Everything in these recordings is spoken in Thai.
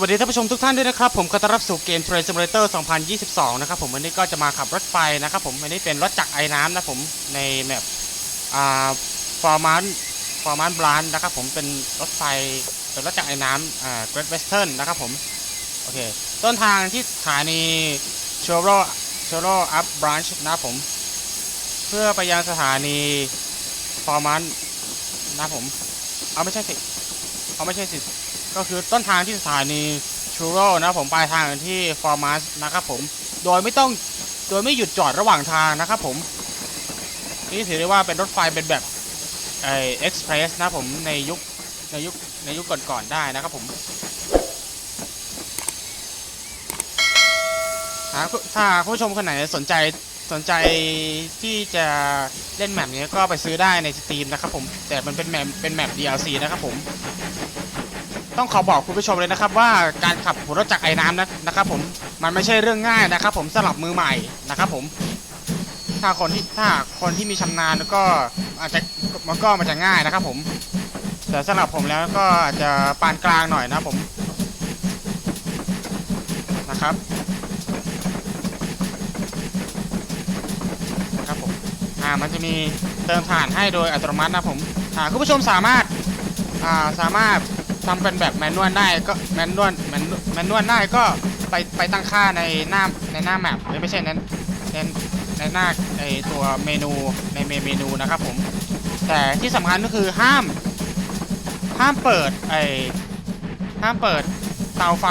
วัสดีท่านผู้ชมทุกท่านด้วยนะครับผมก็ต้อนรับสู่เกม Train Simulator 2022 นะครับผมวันนี้ก็จะมาขับรถไฟนะครับผมวันนี้เป็นรถจักรไอ้น้ำนะผมในแมปอ่าฟอร์มานฟอร์มานบลันนะครับผมเป็นรถไฟเป็นรถจักรไอ้น้ำอ่า Great Western นะครับผมโอเคต้นทางที่สถานี c h o r o c h o r o Up Branch นะครับผม เพื่อไปยังสถานีฟอร์มานนะผมเอาไม่ใช่สิเอาไม่ใช่สิ ก็คือต้นทางที่สถานีชูโรนะผมปลายทางที่ฟอร์มัสนะครับผมโดยไม่ต้องโดยไม่หยุดจอดระหว่างทางนะครับผมนี่ถือได้ว่าเป็นรถไฟเป็นแบบไอเอ็กซ์เพรสนะผมในยุคในยุคในยุคก่อนๆได้นะครับผมหากถ้าผู้ชมคนไหนสนใจสนใจที่จะเล่นแมปนี้ก็ไปซื้อได้ในสตรีมนะครับผม แต่มันเป็นแมปเป็นแมป DLC นะครับผม ต้องขอบอกคุณผู้ชมเลยนะครับ ว่าการขับรถจักรไอ้น้ำนะนะครับ ผมมันไม่ใช่เรื่องง่ายนะครับ ผมสำหรับมือใหม่นะครับ ผม ถ้าคนที่ถ้าคนที่มีชำนาญก็อาจจะมันก็มันจะง่ายนะครับ ผมแต่สำหรับผมแล้วก็อาจจะปานกลางหน่อยนะผมนะครับนะครับผมอ่ามันจะมีเติมถ่านให้โดยอัตโนมัตินะผมอ่าคุณผู้ชมสามารถอ่าสามารถ ทำเป็นแบบแมนนวลได้ก็แมนนวลแมนแมนนวลได้ก็ไปไปตั้งค่าในหน้าในหน้าแมปไม่ใช่นั้นในในหน้าไอตัวเมนูในเมเมนูนะครับผมแต่ที่สำคัญก็คือห้าม ห้ามเปิดไอห้ามเปิดเตาไฟ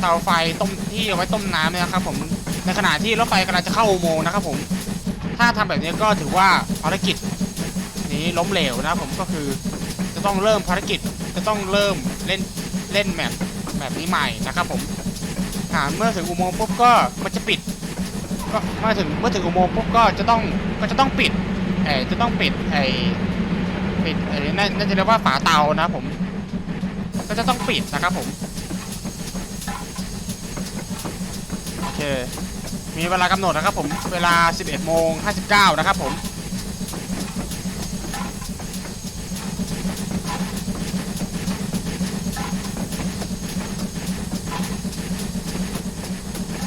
เตาไฟต้มที่เอาไว้ต้มน้ำนะครับผมในขณะที่รถไฟกำลังจะเข้าอุโมงค์นะครับผมถ้าทำแบบนี้ก็ถือว่าภารกิจนี้ล้มเหลวนะครับผมก็คือจะต้องเริ่มภารกิจ จะต้องเริ่มเล่นเล่นแมปแบบนี้ใหม่นะครับผมอ่าเมื่อถึงอุโมงค์ปุ๊บก็มันจะปิด ก็เมื่อถึงเมื่อถึงอุโมงค์ปุ๊บก็จะต้องก็จะต้องปิดไอจะต้องปิดไอปิดไอ้น่าน่าจะเรียกว่าฝาเตานะผม ก็จะต้องปิดนะครับผมโอเคมีเวลากำหนดนะครับผมเวลา 11โมง59 นะครับผม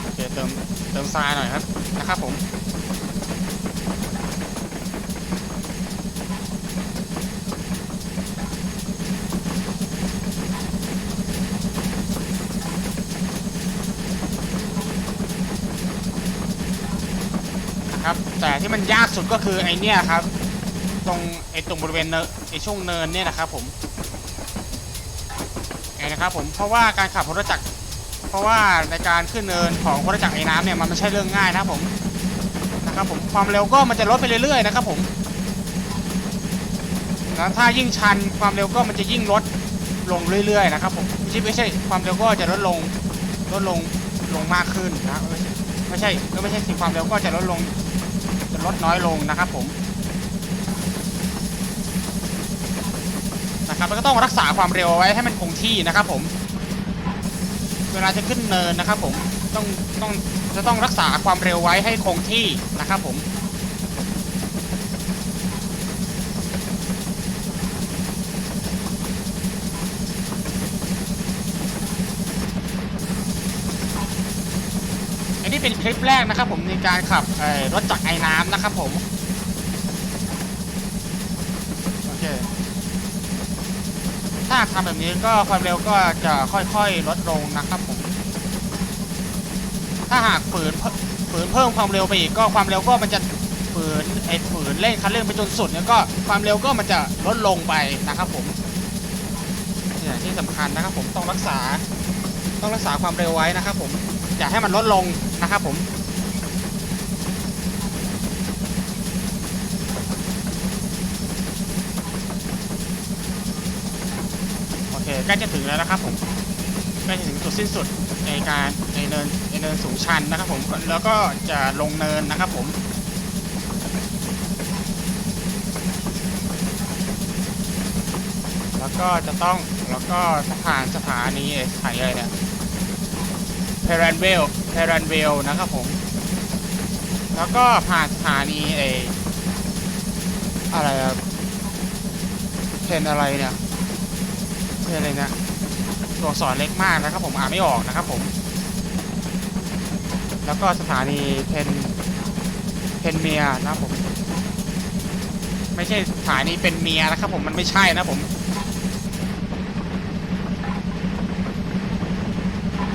โอเคเติมเติม ทรายหน่อยครับนะครับผมนะครับแต่ที่มันยากสุดก็คือไอเนี้ยครับ ตรงไอตรงบริเวณเนินไอช่วงเนินเนี่ยนะครับผมไงนะครับผมเพราะว่าการขับรถจักร เพราะว่าในการขึ้นเนินของรถจักรไอ้น้ำเนี่ยมันไม่ใช่เรื่องง่ายนะครับผมนะครับผมความเร็วก็มันจะลดไปเรื่อยๆนะครับผมแล้วถ้ายิ่งชันความเร็วก็มันจะยิ่งลดลงเรื่อยๆนะครับผมไม่ใช่ไม่ใช่ความเร็วก็จะลดลงลดลงลงมากขึ้นนะไม่ใช่ไม่ใช่ไม่ใช่สิความเร็วก็จะลดลงจะลดน้อยลงนะครับผมนะครับแล้วก็ต้องรักษาความเร็วไว้ให้มันคงที่นะครับผม เวลาจะขึ้นเนินนะครับผมต้องต้องจะต้องรักษาความเร็วไว้ให้คงที่นะครับผมอันนี้เป็นคลิปแรกนะครับผมในการขับรถจักรไอ้น้ำนะครับผมโอเค ถ้าทำแบบนี้ก็ความเร็วก็จะค่อยๆลดลงนะครับผม ถ้าหากฝืนฝืนเพิ่มความเร็วไปอีกก็ความเร็วก็มันจะฝืนไอ้ฝืนเร่งคันเร่งไปจนสุดเนี่ยก็ความเร็วก็มันจะลดลงไปนะครับผมเนี่ยที่สำคัญนะครับผมต้องรักษาต้องรักษาความเร็วไว้นะครับผม อย่าให้มันลดลงนะครับผมโอเค ใกล้จะถึงแล้วนะครับผมใกล้จะถึงจุดสิ้นสุดในการในเนินในเนินสูงชันนะครับผมแล้วก็จะลงเนินนะครับผมแล้วก็จะต้องแล้วก็สะพานสถานีสถานีอะไรเนี่ยเพรันเวลเพรันเวลนะครับผม แล้วก็ผ่านสถานีเออะไรเพนอะไรเนี่ย เพนอะไรนี่ยตัวอักษรเล็กมากนะครับผมอ่านไม่ออกนะครับผม แล้วก็สถานีเพนเพนเมียนะครับผม ไม่ใช่สถานีเป็นเมียนะครับผมมันไม่ใช่นะผม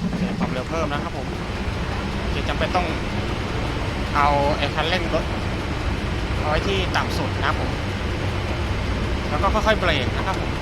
โอเคความเร็วเพิ่มนะครับผมโอเคจำเป็นต้องเอาไอ้คันเร่งรถเอาไว้ที่ต่ำสุดนะครับผม แล้วก็ค่อยๆเบรกนะครับผม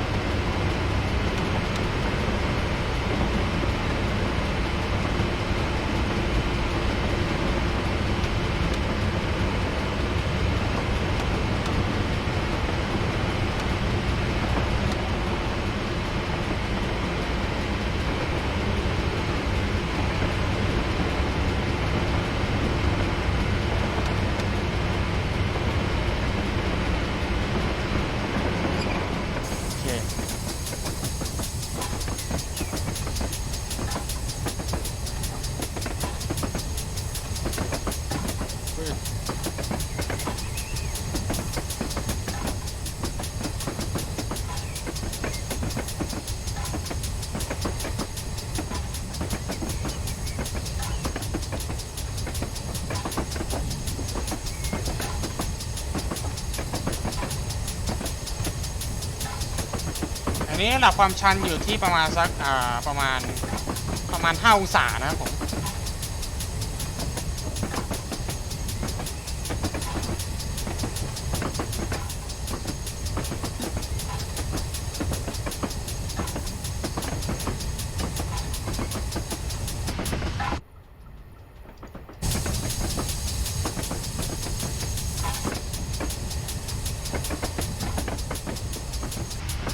นนี้ระดับความชันอยู่ที่ประมาณสักอ่าประมาณประมาณ5องศานะครับผม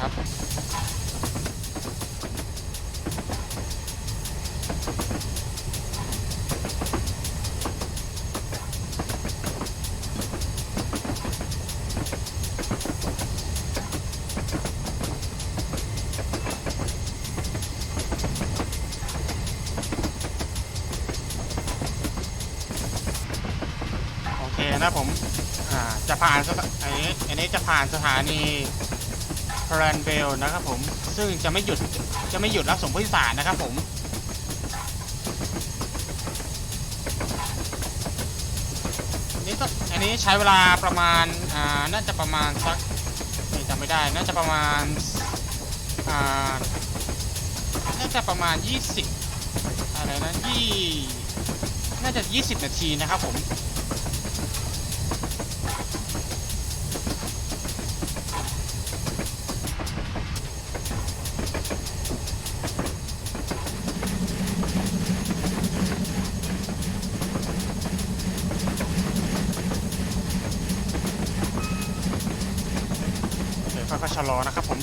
ครับ โอเคนะผม อ่า จะ ผ่านสถาอันนี้อันนี้จะผ่านสถานีพรนเบลนะครับผม ซึ่งจะไม่หยุดจะไม่หยุดรับส่งผู้โดยสารนะครับผมอันนี้ก็อันนี้ใช้เวลาประมาณอ่าน่าจะประมาณสักนี่จำไม่ได้น่าจะประมาณอ่าน่าจะประมาณ 20อะไรนะยี่น่าจะ 20 นาทีนะครับผม ค่อยๆชะลอนะครับผม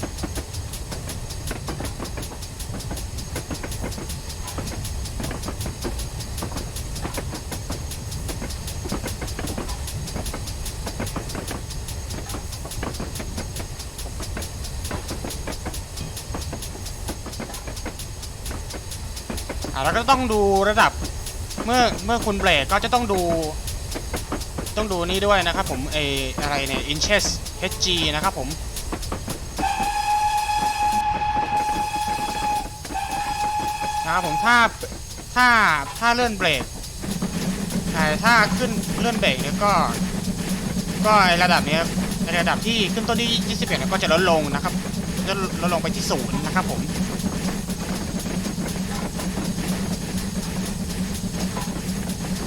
อ่าแล้วก็ต้องดูระดับเมื่อเมื่อคุณเบรกก็จะต้องดู ต้องดูนี่ด้วยนะครับผมเอออะไรเนี่ย inches hg นะครับผม นะครับผมถ้าถ้าถ้าเลื่อนเบรกอ่ถ้าขึ้นเลื่อนเบรกเนี่ยก็ ก็ไอระดับเนี้ยในระดับที่ขึ้นต้นที่21เนี่ยก็จะลดลงนะครับจะลดลงไปที่ศูนย์นะครับผม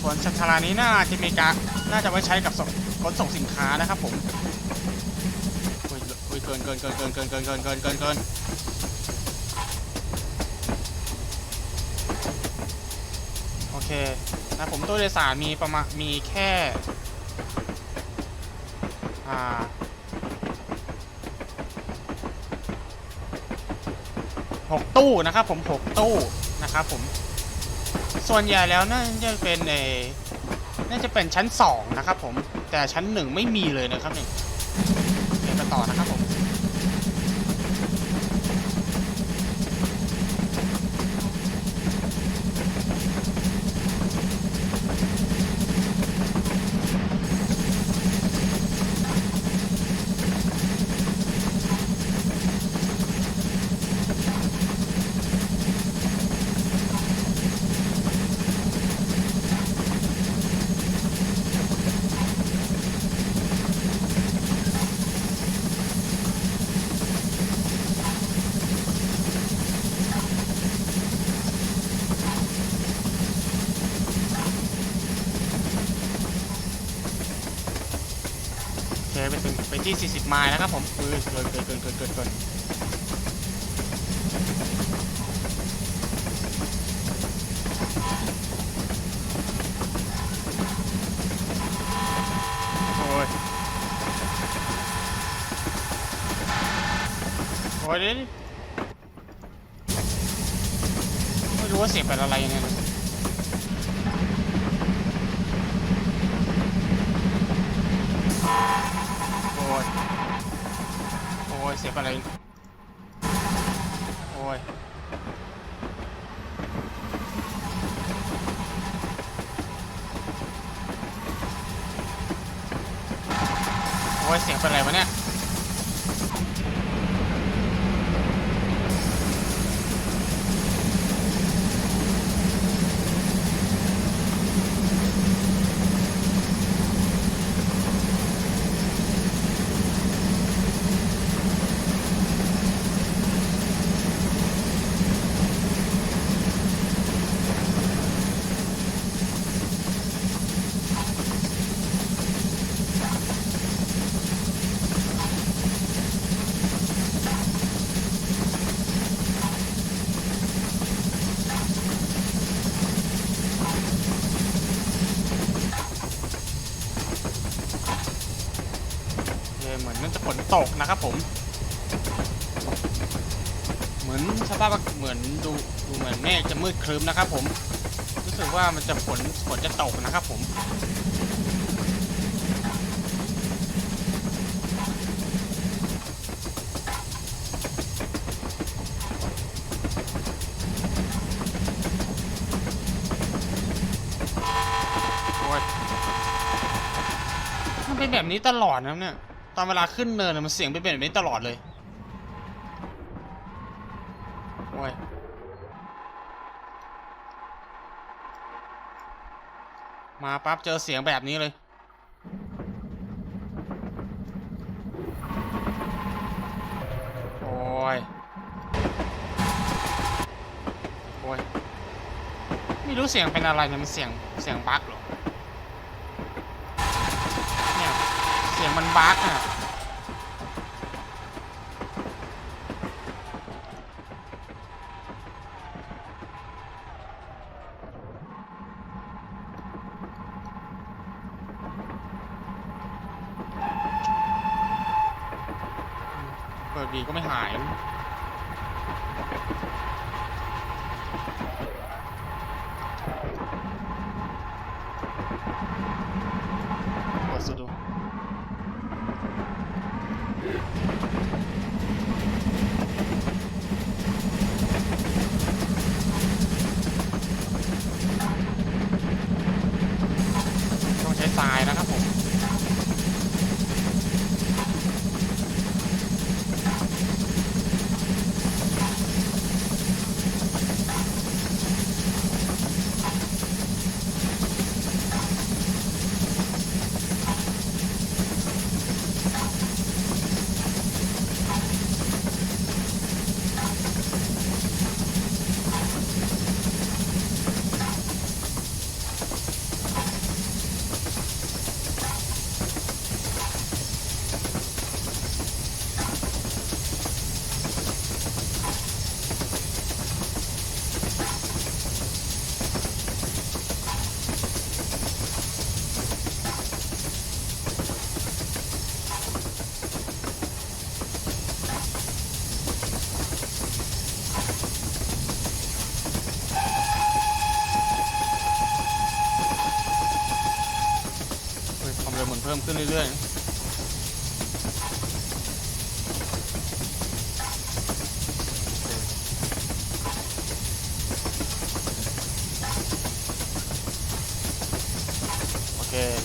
ส่วนสถานี้น่าจะมีการน่าจะไว้ใช้กับส่งขนส่งสินค้านะครับผมอุ้ยอุ้ยเกินเกินเกินเกินเกินเกินเกินเกินเกิน เกินโอเคนะผมตู้โดยสารมีประมาณมีแค่อ่าหกตู้นะครับผมหกตู้นะครับผมส่วนใหญ่แล้วน่าจะเป็นเอน่าจะเป็นชั้น2นะครับผมแต่ชั้น1ไม่มีเลยนะครับนี่เดี๋ยวไปต่อนะครับผม ไปถึงไปที่ 40 ไมล์แล้วครับผมเออเกินเกินเกินเกินเกินเกินโอ้ยโอ้ยนี่ไม่รู้ว่าเสียงเป็นอะไรเนี่ยนะโอ้ย โอ้ย เสียงอะไร โอ้ย โอ้ยเสียงเป็นอะไรวะเนี่ย นมันจะฝนตกนะครับผม เหมือนสภาพเหมือนดูดูเหมือนเมฆจะมืดครึ้มนะครับ ผม รู้สึกว่ามันจะฝนฝนจะตกนะครับผมมันเป็นแบบนี้ตลอดนะเนี่ย ตอนเวลาขึ้นเนินมันเสียงเป็นแบบนี้ตลอดเลยโอ้ยมาปั๊บเจอเสียงแบบนี้เลย โอ้ย โอ้ย ไม่รู้เสียงเป็นอะไรเนี่ยมันเสียงเสียงบั๊กหรอ เนี่ย เสียง มันบั๊กอะเปิดดีก็ไม่หายเปิดสุดดู Yeah.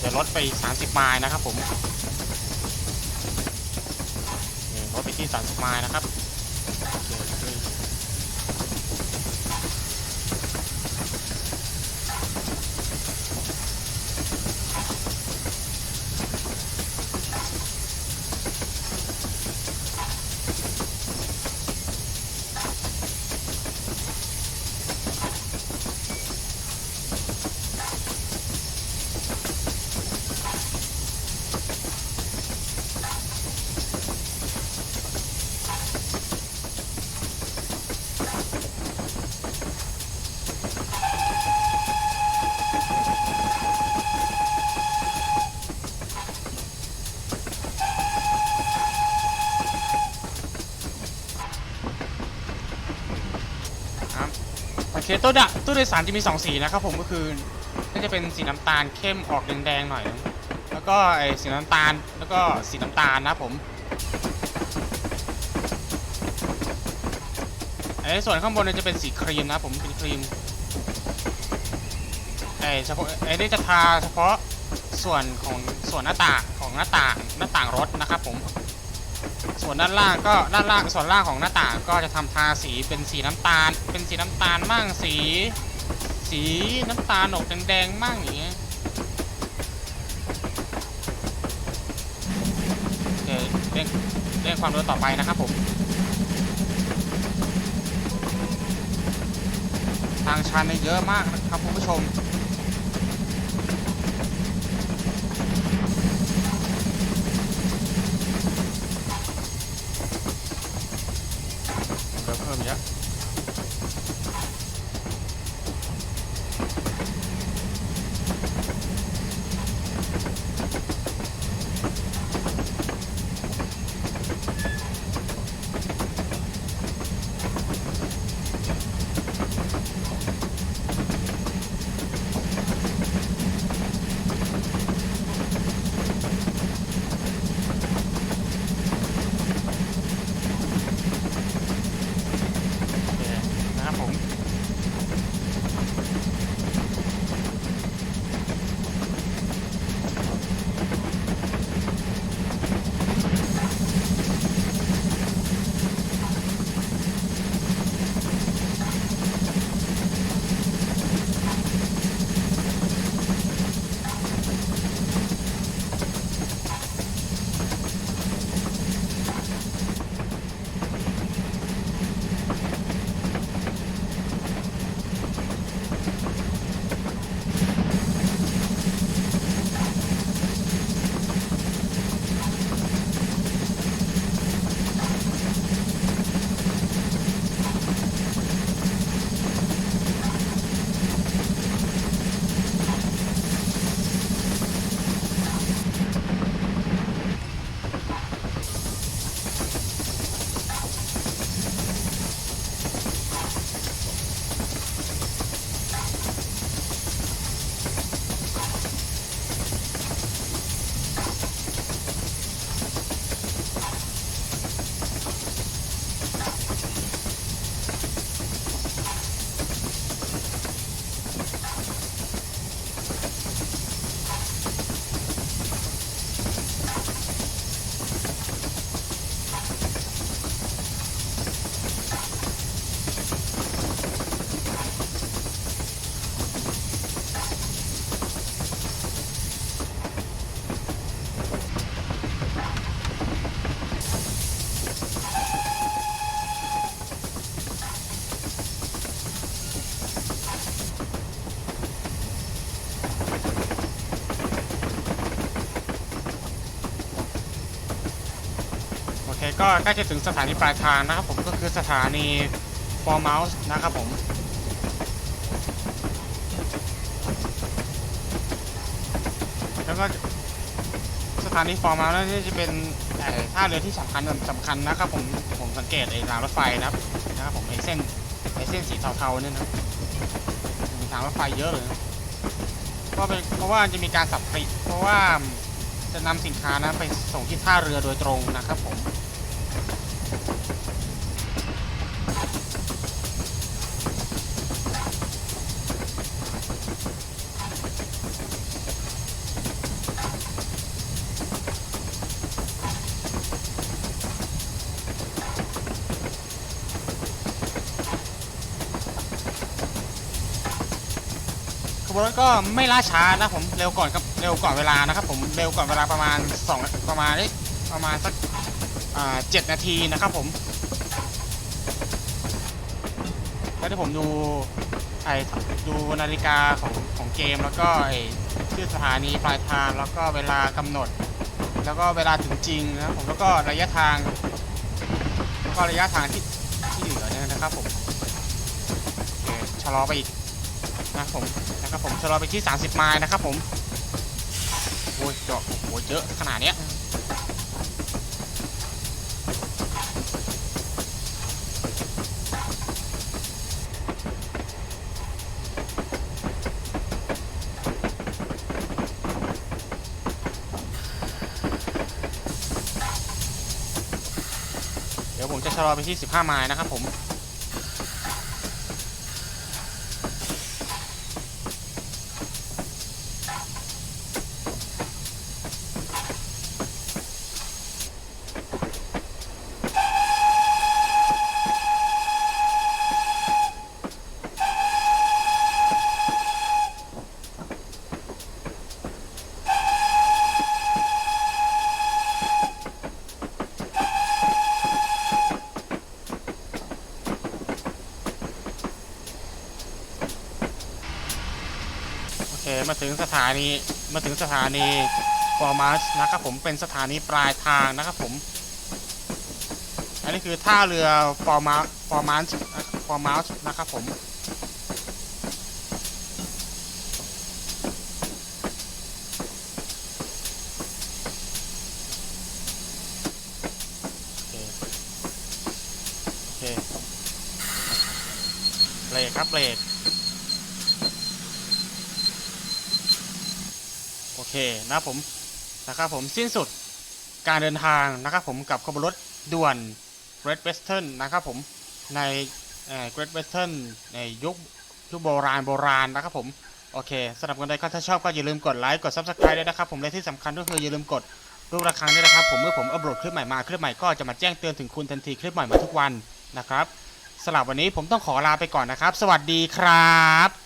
จะลดไป 30 ไมล์นะครับผมลดไปที่ 30 ไมล์นะครับ ตู้ดะตู้โดยสารจะมีสองสีนะครับผมก็คือก็จะเป็นสีน้ำตาลเข้มออกแดงๆหน่อย แล้วก็ไอสีน้ำตาลแล้วก็สีน้ำตาลนะผมไอส่วนข้างบนจะเป็นสีครีมนะผมเป็นครีมไอเฉพาะไอนี่จะทาเฉพาะส่วนของส่วนหน้าต่างของหน้าต่างหน้าต่างรถนะครับผม ส่วนด้านล่างก็ด้านล่างส่วนล่างของหน้าต่างก็จะทำทาสีเป็นสีน้ำตาล เป็นสีน้ำตาลมั่งสี สีน้ำตาลออกแดงๆมั่งอย่างเงี้ยเคเรื่องเรื่องความรู้ต่อไปนะครับผม ทางชันเนี่ยเยอะมากนะครับคุณผู้ชม ก็ใกล้จะถึงสถานีปลายทางนะครับผมก็คือสถานีฟอร์ม u ส์นะครับผมแล้วก็สถานีฟอร์ม u ส์นี่จะเป็นท่าเรือที่สำคัญสำคัญนะครับผมผมสังเกตไอ้รางรถไฟนะครับนะครับผมไอ้เส้นไอ้เส้นสีเทาๆเนี่ยนะมีทางรถไฟเยอะเลยเพราะเป็นเพราะว่าจะมีการสับปริเพราะว่าจะนำสินค้านะไปส่งที่ท่าเรือโดยตรงนะครับผม ข บวนรถก็ไม่ล่าช้านะผมเร็วก่อนกับเร็วก่อนเวลานะครับ ผมเร็วก่อนเวลาประมาณ2ประมาณเอ้ประมาณสักเจ็ดนาทีนะครับผมแล้วที่ผมดูไอดูนาฬิกาของของเกมแล้วก็ไอชื่อสถานีปลายทางแล้วก็เวลากำหนด แล้วก็เวลาถึงจริงนะผมแล้วก็ระยะทาง แล้วก็ระยะทางที่ที่เหลือเนี่ยนะครับผมโอเคชะลอไปอีกนะผม ครับผมชะลอไปที่ 30 ไมล์นะครับผมโอ้ยเจาะโอ้โหเยอะขนาดนี้เดี๋ยวผมจะชะลอไปที่ 15 ไมล์นะครับผม ถึงสถานีมาถึงสถานีฟอร์มัสนะครับผมเป็นสถานีปลายทางนะครับผม อันนี้คือท่าเรือฟอร์มาฟอร์มัสฟอร์มัสนะครับผมโอเคโอเคเบรกครับเบรก โอ เคนะครับผมนะครับผมสิ้นสุดการเดินทางนะครับผมกับขบวนรถด่วน Great Western นะครับผมในเอ่อ Great Western ในยุคยุคโบราณโบราณนะครับผมโอเคสำหรับคนใดก็ถ้าชอบก็อย่าลืมกดไลค์กด Subscribe ด้วยนะครับผมและที่สำคัญก็คืออย่าลืมกดรูประฆังด้วยนะครับผมเมื่อผมอัปโหลดคลิปใหม่มาคลิปใหม่ก็จะมาแจ้งเตือนถึงคุณทันทีคลิปใหม่มาทุกวันนะครับสำหรับวันนี้ผมต้องขอลาไปก่อนนะครับ สวัสดีครับ